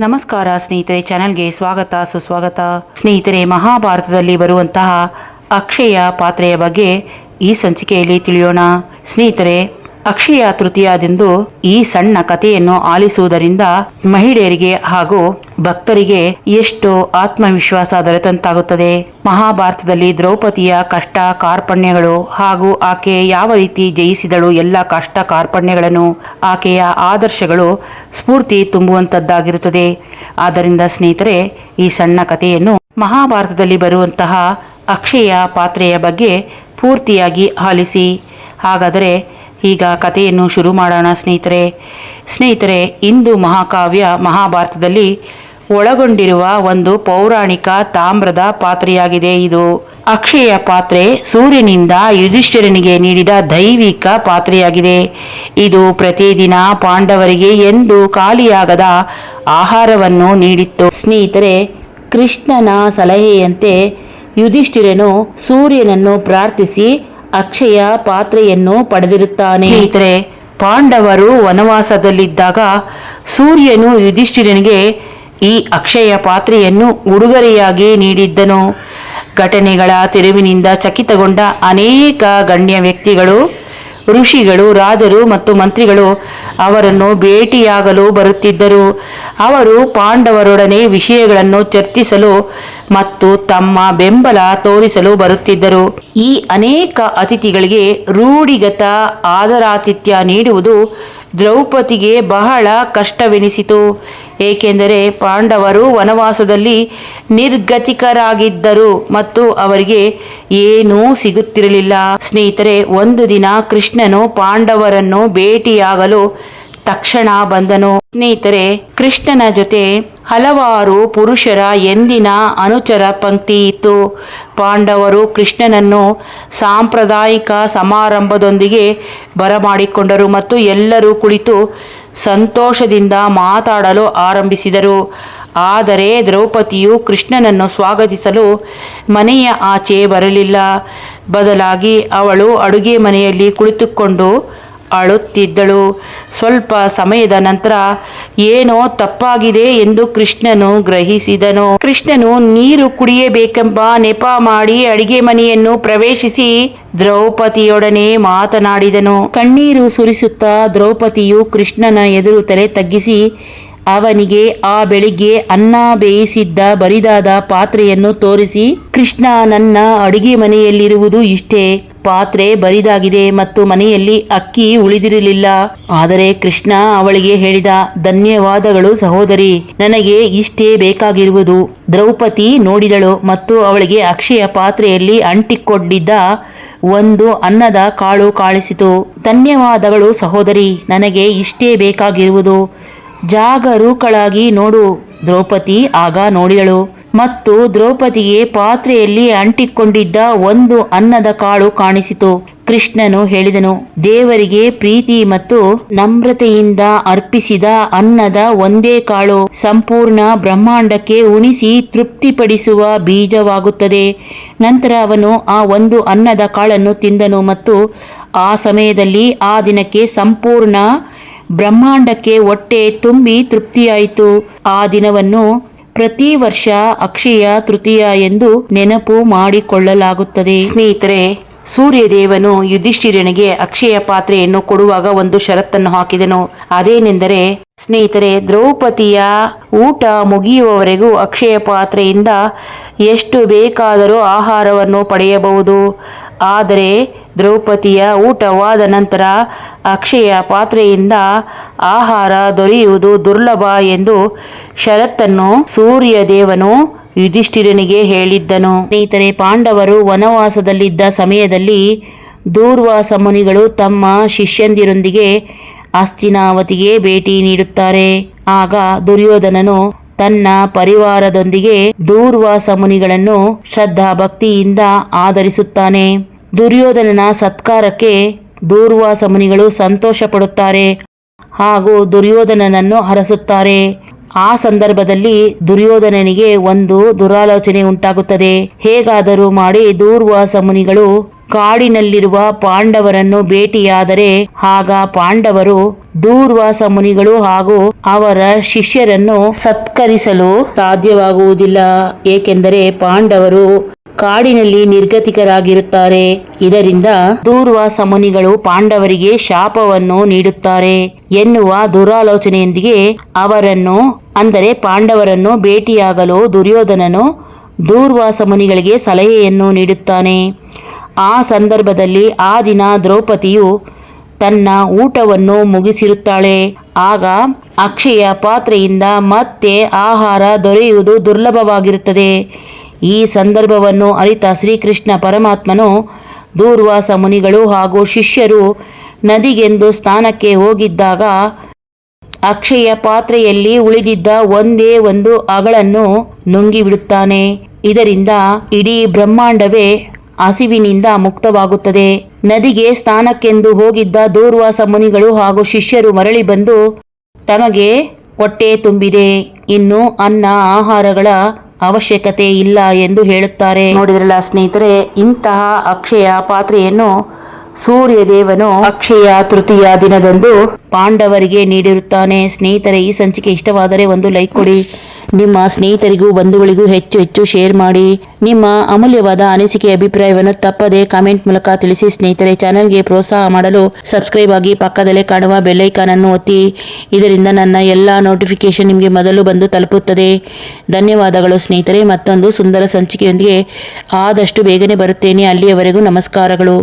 ನಮಸ್ಕಾರ ಸ್ನೇಹಿತರೆ, ಚಾನೆಲ್ಗೆ ಸ್ವಾಗತ, ಸುಸ್ವಾಗತ. ಸ್ನೇಹಿತರೆ, ಮಹಾಭಾರತದಲ್ಲಿ ಬರುವಂತಹ ಅಕ್ಷಯ ಪಾತ್ರೆಯ ಬಗ್ಗೆ ಈ ಸಂಚಿಕೆಯಲ್ಲಿ ತಿಳಿಯೋಣ. ಸ್ನೇಹಿತರೆ ಅಕ್ಷಯ ತೃತೀಯದೆಂದು ಈ ಸಣ್ಣ ಕಥೆಯನ್ನು ಆಲಿಸುವುದರಿಂದ ಮಹಿಳೆಯರಿಗೆ ಹಾಗೂ ಭಕ್ತರಿಗೆ ಎಷ್ಟು ಆತ್ಮವಿಶ್ವಾಸ ದೊರೆತಂತಾಗುತ್ತದೆ. ಮಹಾಭಾರತದಲ್ಲಿ ದ್ರೌಪದಿಯ ಕಷ್ಟ ಕಾರ್ಪಣ್ಯಗಳು ಹಾಗೂ ಆಕೆ ಯಾವ ರೀತಿ ಜಯಿಸಿದಳು ಎಲ್ಲ ಕಷ್ಟ ಕಾರ್ಪಣ್ಯಗಳನ್ನು, ಆಕೆಯ ಆದರ್ಶಗಳು ಸ್ಫೂರ್ತಿ ತುಂಬುವಂತದ್ದಾಗಿರುತ್ತದೆ. ಆದ್ದರಿಂದ ಸ್ನೇಹಿತರೆ, ಈ ಸಣ್ಣ ಕಥೆಯನ್ನು ಮಹಾಭಾರತದಲ್ಲಿ ಬರುವಂತಹ ಅಕ್ಷಯ ಪಾತ್ರೆಯ ಬಗ್ಗೆ ಪೂರ್ತಿಯಾಗಿ ಆಲಿಸಿ. ಹಾಗಾದರೆ ಈಗ ಕಥೆಯನ್ನು ಶುರು ಮಾಡೋಣ ಸ್ನೇಹಿತರೆ. ಸ್ನೇಹಿತರೆ, ಇಂದು ಮಹಾಕಾವ್ಯ ಮಹಾಭಾರತದಲ್ಲಿ ಒಳಗೊಂಡಿರುವ ಒಂದು ಪೌರಾಣಿಕ ತಾಮ್ರದ ಪಾತ್ರೆಯಾಗಿದೆ ಇದು. ಅಕ್ಷಯ ಪಾತ್ರೆ ಸೂರ್ಯನಿಂದ ಯುಧಿಷ್ಠಿರನಿಗೆ ನೀಡಿದ ದೈವಿಕ ಪಾತ್ರೆಯಾಗಿದೆ. ಇದು ಪ್ರತಿದಿನ ಪಾಂಡವರಿಗೆ ಎಂದು ಖಾಲಿಯಾಗದ ಆಹಾರವನ್ನು ನೀಡಿತ್ತು. ಸ್ನೇಹಿತರೆ, ಕೃಷ್ಣನ ಸಲಹೆಯಂತೆ ಯುಧಿಷ್ಠಿರನು ಸೂರ್ಯನನ್ನು ಪ್ರಾರ್ಥಿಸಿ ಅಕ್ಷಯ ಪಾತ್ರೆಯನ್ನು ಪಡೆದಿರುತ್ತಾನೆ. ಸ್ನೇಹಿತರೆ, ಪಾಂಡವರು ವನವಾಸದಲ್ಲಿದ್ದಾಗ ಸೂರ್ಯನು ಯುಧಿಷ್ಠಿರನಿಗೆ ಈ ಅಕ್ಷಯ ಪಾತ್ರೆಯನ್ನು ಉಡುಗೊರೆಯಾಗಿ ನೀಡಿದ್ದನು. ಘಟನೆಗಳ ತಿರುವಿನಿಂದ ಚಕಿತಗೊಂಡ ಅನೇಕ ಗಣ್ಯ ವ್ಯಕ್ತಿಗಳು ಋಷಿಗಳು, ರಾಜರು ಮತ್ತು ಮಂತ್ರಿಗಳು ಅವರನ್ನು ಭೇಟಿಯಾಗಲು ಬರುತ್ತಿದ್ದರು. ಅವರು ಪಾಂಡವರೊಡನೆ ವಿಷಯಗಳನ್ನು ಚರ್ಚಿಸಲು ಮತ್ತು ತಮ್ಮ ಬೆಂಬಲ ತೋರಿಸಲು ಬರುತ್ತಿದ್ದರು. ಈ ಅನೇಕ ಅತಿಥಿಗಳಿಗೆ ರೂಢಿಗತ ಆದರಾತಿಥ್ಯ ನೀಡುವುದು ದ್ರೌಪದಿಗೆ ಬಹಳ ಕಷ್ಟವೆನಿಸಿತು. ಏಕೆಂದರೆ ಪಾಂಡವರು ವನವಾಸದಲ್ಲಿ ನಿರ್ಗತಿಕರಾಗಿದ್ದರು ಮತ್ತು ಅವರಿಗೆ ಏನೂ ಸಿಗುತ್ತಿರಲಿಲ್ಲ. ಸ್ನೇಹಿತರೆ, ಒಂದು ದಿನ ಕೃಷ್ಣನು ಪಾಂಡವರನ್ನು ಭೇಟಿಯಾಗಲು ತಕ್ಷಣ ಬಂದನು. ಸ್ನೇಹಿತರೆ, ಕೃಷ್ಣನ ಜೊತೆ ಹಲವಾರು ಪುರುಷರ ಎಂದಿನ ಅನುಚರ ಪಂಕ್ತಿ ಇತ್ತು. ಪಾಂಡವರು ಕೃಷ್ಣನನ್ನು ಸಾಂಪ್ರದಾಯಿಕ ಸಮಾರಂಭದೊಂದಿಗೆ ಬರಮಾಡಿಕೊಂಡರು ಮತ್ತು ಎಲ್ಲರೂ ಕುಳಿತು ಸಂತೋಷದಿಂದ ಮಾತಾಡಲು ಆರಂಭಿಸಿದರು. ಆದರೆ ದ್ರೌಪದಿಯು ಕೃಷ್ಣನನ್ನು ಸ್ವಾಗತಿಸಲು ಮನೆಯ ಆಚೆ ಬರಲಿಲ್ಲ. ಬದಲಾಗಿ ಅವಳು ಅಡುಗೆ ಮನೆಯಲ್ಲಿ ಕುಳಿತುಕೊಂಡು ಅಳುತ್ತಿದ್ದಳು. ಸ್ವಲ್ಪ ಸಮಯದ ನಂತರ, ಏನೋ ತಪ್ಪಾಗಿದೆ ಎಂದು ಕೃಷ್ಣನು ಗ್ರಹಿಸಿದನು. ಕೃಷ್ಣನು, ನೀರು ಕುಡಿಯಬೇಕೆಂಬ ನೆಪ ಮಾಡಿ ಅಡಿಗೆ ಮನೆಯನ್ನು ಪ್ರವೇಶಿಸಿ ದ್ರೌಪದಿಯೊಡನೆ ಮಾತನಾಡಿದನು. ಕಣ್ಣೀರು ಸುರಿಸುತ್ತಾ ದ್ರೌಪದಿಯು ಕೃಷ್ಣನ ಎದುರು ತಲೆ ತಗ್ಗಿಸಿ, ಅವನಿಗೆ ಆ ಬೆಳಿಗ್ಗೆ ಅನ್ನ ಬೇಯಿಸಿದ್ದ ಬರಿದಾದ ಪಾತ್ರೆಯನ್ನು ತೋರಿಸಿ, ಕೃಷ್ಣ ನನ್ನ ಅಡುಗೆ ಮನೆಯಲ್ಲಿರುವುದು ಇಷ್ಟೇ. ಪಾತ್ರೆ ಬರಿದಾಗಿದೆ ಮತ್ತು ಮನೆಯಲ್ಲಿ ಅಕ್ಕಿ ಉಳಿದಿರಲಿಲ್ಲ. ಆದರೆ ಕೃಷ್ಣ ಅವಳಿಗೆ ಹೇಳಿದ ಧನ್ಯವಾದಗಳು ಸಹೋದರಿ, ನನಗೆ ಇಷ್ಟೇ ಬೇಕಾಗಿರುವುದು. ದ್ರೌಪದಿ ನೋಡಿದಳು ಮತ್ತು ಅವಳಿಗೆ ಅಕ್ಷಯ ಪಾತ್ರೆಯಲ್ಲಿ ಅಂಟಿಕೊಂಡಿದ್ದ ಒಂದು ಅನ್ನದ ಕಾಳು ಕಾಣಿಸಿತು. ಧನ್ಯವಾದಗಳು ಸಹೋದರಿ, ನನಗೆ ಇಷ್ಟೇ ಬೇಕಾಗಿರುವುದು. ಜಾಗರೂಕಳಾಗಿ ನೋಡು. ದ್ರೌಪದಿ ಆಗ ನೋಡಿದಳು. ಮತ್ತು ದ್ರೌಪದಿಗೆ ಪಾತ್ರೆಯಲ್ಲಿ ಅಂಟಿಕೊಂಡಿದ್ದ ಒಂದು ಅನ್ನದ ಕಾಳು ಕಾಣಿಸಿತು. ಕೃಷ್ಣನು ಹೇಳಿದನು, ದೇವರಿಗೆ ಪ್ರೀತಿ ಮತ್ತು ನಮ್ರತೆಯಿಂದ ಅರ್ಪಿಸಿದ ಅನ್ನದ ಒಂದೇ ಕಾಳು ಸಂಪೂರ್ಣ ಬ್ರಹ್ಮಾಂಡಕ್ಕೆ ಉಣಿಸಿ ತೃಪ್ತಿಪಡಿಸುವ ಬೀಜವಾಗುತ್ತದೆ. ನಂತರ ಅವನು ಆ ಒಂದು ಅನ್ನದ ಕಾಳನ್ನು ತಿಂದನು ಮತ್ತು ಆ ಸಮಯದಲ್ಲಿ ಆ ದಿನಕ್ಕೆ ಸಂಪೂರ್ಣ ಬ್ರಹ್ಮಾಂಡಕ್ಕೆ ಹೊಟ್ಟೆ ತುಂಬಿ ತೃಪ್ತಿಯಾಯಿತು. ಆ ದಿನವನ್ನು ಪ್ರತಿ ವರ್ಷ ಅಕ್ಷಯ ತೃತೀಯ ಎಂದು ನೆನಪು ಮಾಡಿಕೊಳ್ಳಲಾಗುತ್ತದೆ. ಸ್ನೇಹಿತರೆ, ಸೂರ್ಯದೇವನು ಯುಧಿಷ್ಠಿರನಿಗೆ ಅಕ್ಷಯ ಪಾತ್ರೆಯನ್ನು ಕೊಡುವಾಗ ಒಂದು ಷರತ್ತನ್ನು ಹಾಕಿದನು. ಅದೇನೆಂದರೆ, ಸ್ನೇಹಿತರೆ, ದ್ರೌಪದಿಯ ಊಟ ಮುಗಿಯುವವರೆಗೂ ಅಕ್ಷಯ ಪಾತ್ರೆಯಿಂದ ಎಷ್ಟು ಬೇಕಾದರೂ ಆಹಾರವನ್ನು ಪಡೆಯಬಹುದು. ಆದರೆ ದ್ರೌಪದಿಯ ಊಟವಾದ ನಂತರ ಅಕ್ಷಯ ಪಾತ್ರೆಯಿಂದ ಆಹಾರ ದೊರೆಯುವುದು ದುರ್ಲಭ ಎಂದು ಷರತ್ತನ್ನು ಸೂರ್ಯದೇವನು ಯುಧಿಷ್ಠಿರನಿಗೆ ಹೇಳಿದ್ದನು. ಸ್ನೇಹಿತರೆ, ಪಾಂಡವರು ವನವಾಸದಲ್ಲಿದ್ದ ಸಮಯದಲ್ಲಿ ದೂರ್ವಾಸ ಮುನಿಗಳು ತಮ್ಮ ಶಿಷ್ಯಂದಿರೊಂದಿಗೆ ಅಸ್ತಿನಾವತಿಗೆ ಭೇಟಿ ನೀಡುತ್ತಾರೆ. ಆಗ ದುರ್ಯೋಧನನು ತನ್ನ ಪರಿವಾರದೊಂದಿಗೆ ದೂರ್ವಾಸ ಮುನಿಗಳನ್ನು ಶ್ರದ್ಧಾ ಭಕ್ತಿಯಿಂದ ಆದರಿಸುತ್ತಾನೆ ದುರ್ಯೋಧನನ ಸತ್ಕಾರಕ್ಕೆ ದೂರ್ವಾಸ ಮುನಿಗಳು ಸಂತೋಷ ಪಡುತ್ತಾರೆ ಹಾಗೂ ದುರ್ಯೋಧನನನ್ನು ಹರಸುತ್ತಾರೆ. ಆ ಸಂದರ್ಭದಲ್ಲಿ ದುರ್ಯೋಧನನಿಗೆ ಒಂದು ದುರಾಲೋಚನೆ ಉಂಟಾಗುತ್ತದೆ. ಹೇಗಾದರೂ ಮಾಡಿ ದೂರ್ವಾಸ ಮುನಿಗಳು ಕಾಡಿನಲ್ಲಿರುವ ಪಾಂಡವರನ್ನು ಭೇಟಿಯಾದರೆ ಆಗ ಪಾಂಡವರು ದೂರ್ವಾಸ ಮುನಿಗಳು ಹಾಗೂ ಅವರ ಶಿಷ್ಯರನ್ನು ಸತ್ಕರಿಸಲು ಸಾಧ್ಯವಾಗುವುದಿಲ್ಲ. ಏಕೆಂದರೆ ಪಾಂಡವರು ಕಾಡಿನಲ್ಲಿ ನಿರ್ಗತಿಕರಾಗಿರುತ್ತಾರೆ. ಇದರಿಂದ ದೂರ್ವಾಸ ಮುನಿಗಳು ಪಾಂಡವರಿಗೆ ಶಾಪವನ್ನು ನೀಡುತ್ತಾರೆ ಎನ್ನುವ ದುರಾಲೋಚನೆಯೊಂದಿಗೆ ಅವರನ್ನು, ಅಂದರೆ ಪಾಂಡವರನ್ನು ಭೇಟಿಯಾಗಲು ದುರ್ಯೋಧನನು ದೂರ್ವಾಸ ಮುನಿಗಳಿಗೆ ಸಲಹೆಯನ್ನು ನೀಡುತ್ತಾನೆ. ಆ ಸಂದರ್ಭದಲ್ಲಿ ಆ ದಿನ ದ್ರೌಪದಿಯು ತನ್ನ ಊಟವನ್ನು ಮುಗಿಸಿರುತ್ತಾಳೆ. ಆಗ ಅಕ್ಷಯ ಪಾತ್ರೆಯಿಂದ ಮತ್ತೆ ಆಹಾರ ದೊರೆಯುವುದು ದುರ್ಲಭವಾಗಿರುತ್ತದೆ. ಈ ಸಂದರ್ಭವನ್ನು ಅರಿತ ಶ್ರೀಕೃಷ್ಣ ಪರಮಾತ್ಮನು ದೂರ್ವಾಸ ಮುನಿಗಳು ಹಾಗೂ ಶಿಷ್ಯರು ನದಿಗೆಂದು ಸ್ನಾನಕ್ಕೆ ಹೋಗಿದ್ದಾಗ ಅಕ್ಷಯ ಪಾತ್ರೆಯಲ್ಲಿ ಉಳಿದಿದ್ದ ಒಂದೇ ಒಂದು ಅಗಳನ್ನು ನುಂಗಿಬಿಡುತ್ತಾನೆ. ಇದರಿಂದ ಇಡೀ ಬ್ರಹ್ಮಾಂಡವೇ ಹಸಿವಿನಿಂದ ಮುಕ್ತವಾಗುತ್ತದೆ. ನದಿಗೆ ಸ್ನಾನಕ್ಕೆಂದು ಹೋಗಿದ್ದ ದೂರ್ವಾಸ ಮುನಿಗಳು ಹಾಗೂ ಶಿಷ್ಯರು ಮರಳಿ ಬಂದು ತಮಗೆ ಹೊಟ್ಟೆ ತುಂಬಿದೆ. ಇನ್ನು ಅನ್ನ, ಆಹಾರಗಳ ಅವಶ್ಯಕತೆ ಇಲ್ಲ ಎಂದು ಹೇಳುತ್ತಾರೆ. ನೋಡಿದ್ರಲ್ಲ ಸ್ನೇಹಿತರೆ ಇಂತಹ ಅಕ್ಷಯ ಪಾತ್ರೆಯನ್ನು ಸೂರ್ಯ ದೇವನು ಅಕ್ಷಯ ತೃತೀಯ ದಿನದಂದು ಪಾಂಡವರಿಗೆ ನೀಡಿರುತ್ತಾನೆ. ಸ್ನೇಹಿತರೆ ಈ ಸಂಚಿಕೆ ಇಷ್ಟವಾದರೆ ಒಂದು ಲೈಕ್ ಕೊಡಿ. ನಿಮ್ಮ ಸ್ನೇಹಿತರಿಗೂ, ಬಂಧುಗಳಿಗೂ ಹೆಚ್ಚು ಹೆಚ್ಚು ಶೇರ್ ಮಾಡಿ. ನಿಮ್ಮ ಅಮೂಲ್ಯವಾದ ಅನಿಸಿಕೆ ಅಭಿಪ್ರಾಯವನ್ನು ತಪ್ಪದೆ ಕಾಮೆಂಟ್ ಮೂಲಕ ತಿಳಿಸಿ. ಸ್ನೇಹಿತರೆ ಚಾನೆಲ್ಗೆ ಪ್ರೋತ್ಸಾಹ ಮಾಡಲು ಸಬ್ಸ್ಕ್ರೈಬ್ ಆಗಿ ಪಕ್ಕದಲ್ಲೇ ಕಾಣುವ ಬೆಲ್ಲೈಕಾನ್ ಅನ್ನು ಒತ್ತಿ. ಇದರಿಂದ ನನ್ನ ಎಲ್ಲ ನೋಟಿಫಿಕೇಶನ್ ನಿಮಗೆ ಮೊದಲು ಬಂದು ತಲುಪುತ್ತದೆ. ಧನ್ಯವಾದಗಳು ಸ್ನೇಹಿತರೆ. ಮತ್ತೊಂದು ಸುಂದರ ಸಂಚಿಕೆಯೊಂದಿಗೆ ಆದಷ್ಟು ಬೇಗನೆ ಬರುತ್ತೇನೆ. ಅಲ್ಲಿಯವರೆಗೂ ನಮಸ್ಕಾರಗಳು.